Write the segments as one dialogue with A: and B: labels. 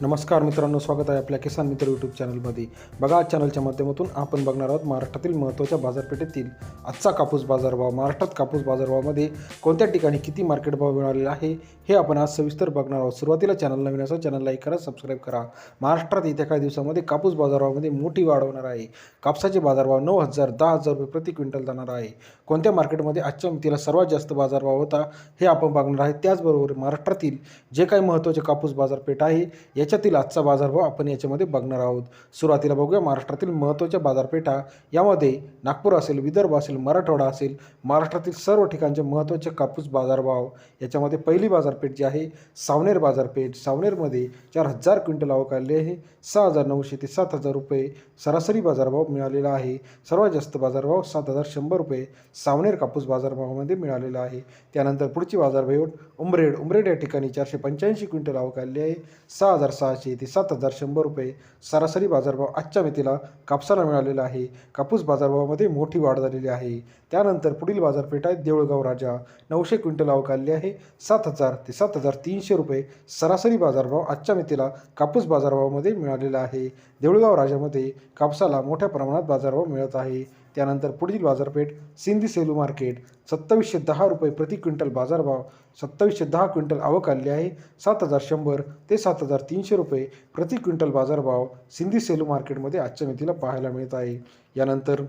A: नमस्कार मित्रांनो स्वागत आहे आपल्या किसान मित्र यूट्यूब चॅनलमध्ये बघा आज चॅनलच्या माध्यमातून आपण बघणार आहोत महाराष्ट्रातील महत्त्वाच्या बाजारपेठेतील आजचा कापूस बाजारभाव. महाराष्ट्रात कापूस बाजारभावामध्ये कोणत्या ठिकाणी किती मार्केट भाव मिळालेला आहे हे आपण आज सविस्तर बघणार आहोत. सुरुवातीला चॅनल नवीन असा चॅनल लाईक करा सबस्क्राईब करा. महाराष्ट्रात येत्या काही दिवसामध्ये कापूस बाजारभावामध्ये मोठी वाढ होणार आहे. कापसाचे बाजारभाव नऊ हजार दहा हजार रुपये प्रति क्विंटल जाणार आहे. कोणत्या मार्केटमध्ये आजच्या मितीला सर्वात जास्त बाजारभाव होता हे आपण बघणार आहे. त्याचबरोबर महाराष्ट्रातील जे काही महत्त्वाचे कापूस बाजारपेठ आहे याच्यातील आजचा बाजारभाव आपण याच्यामध्ये बघणार आहोत. सुरुवातीला बघूया महाराष्ट्रातील महत्त्वाच्या बाजारपेठा. यामध्ये नागपूर असेल विदर्भ असेल मराठवाडा असेल महाराष्ट्रातील सर्व ठिकाणचे महत्त्वाचे कापूस बाजारभाव. याच्यामध्ये पहिली बाजारपेठ जी आहे सावनेर बाजारपेठ. सावनेरमध्ये चार हजार क्विंटल आवक आलेली आहे. सहा हजार नऊशे ते सात हजार रुपये सरासरी बाजारभाव मिळालेला आहे. सर्वात जास्त बाजारभाव सात हजार शंभर रुपये सावनेर कापूस बाजारभावामध्ये मिळालेला आहे. त्यानंतर पुढची बाजारपेठ उमरेड. उमरेड या ठिकाणी चारशे पंच्याऐंशी क्विंटल आवक आलेली आहे. सहा हजार सहाशे ते सात हजार शंभर रुपये. सरासरी बाजारभाव आजच्या मितीला कापसाला मिळालेला आहे. कापूस बाजारभावामध्ये मोठी वाढ झालेली आहे. त्यानंतर पुढील बाजारपेठ आहे देऊळगाव राजा. नऊशे क्विंटल आवक आलेली आहे. सात हजार ते सात हजार तीनशे रुपये सरासरी बाजारभाव आजच्या मितीला कापूस बाजारभावामध्ये मिळालेला आहे. देऊळगाव राजामध्ये कापसाला मोठ्या प्रमाणात बाजारभाव मिळत आहे. त्यानंतर पुढील बाजारपेठ सिंधी सेलू मार्केट सत्तावीसशे दहा रुपये प्रति क्विंटल बाजारभाव सत्तावीसशे दहा क्विंटल आवक आलेली आहे. सात हजार शंभर ते सात हजार तीनशे रुपये प्रति क्विंटल बाजारभाव सिंधी सेलू मार्केटमध्ये आजच्या मितीला पाहायला मिळत आहे. यानंतर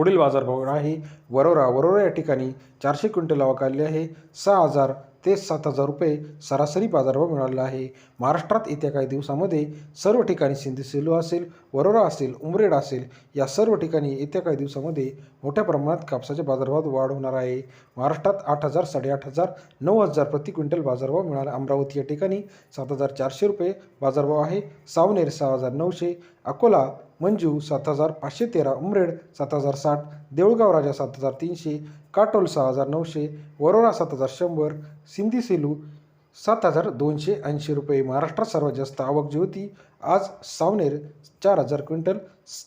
A: पुढील बाजारभाव आहे वरोरा वरोरा या ठिकाणी चारशे क्विंटल आवक आलेली आहे. सहा हजार ते सात हजार रुपये सरासरी बाजारभाव मिळालेला आहे. महाराष्ट्रात येत्या काही दिवसामध्ये सर्व ठिकाणी सिंधी सेलू असेल वरोरा असेल उमरेड असेल या सर्व ठिकाणी येत्या काही दिवसामध्ये मोठ्या प्रमाणात कापसाच्या बाजारभावात वाढ होणार आहे. महाराष्ट्रात आठ हजार साडेआठ हजार नऊ हजार प्रति क्विंटल बाजारभाव मिळाला. अमरावती या ठिकाणी सात हजार चारशे रुपये बाजारभाव आहे. सावनेर सहा हजार नऊशे अकोला मंजू सात हजार पाचशे तेरा उमरेड सात हजार साठ देऊळगाव राजा सात हजार तीनशे काटोल सहा हजार नऊशे वरोरा सात हजार शंभर सिंधी सेलू सात हजार दोनशे ऐंशी रुपये. महाराष्ट्रात सर्वात जास्त आवक जी होती आज सावनेर चार हजार क्विंटल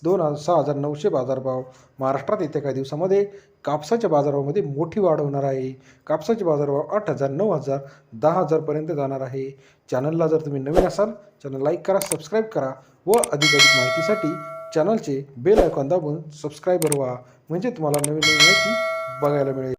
A: दोन हजार सहा हजार नऊशे बाजारभाव. महाराष्ट्रात येत्या काही दिवसामध्ये कापसाच्या बाजारभावामध्ये मोठी वाढ होणार आहे. कापसाचे बाजारभाव आठ हजार नऊ हजार दहा हजारपर्यंत जाणार आहे. चॅनलला जर तुम्ही नवीन असाल चॅनल लाईक करा सबस्क्राईब करा व अधिक अधिक माहितीसाठी चॅनलचे बेल आयकॉन दाबून सबस्क्राईबर व्हा म्हणजे तुम्हाला नवीन नवीन माहिती बघायला मिळेल.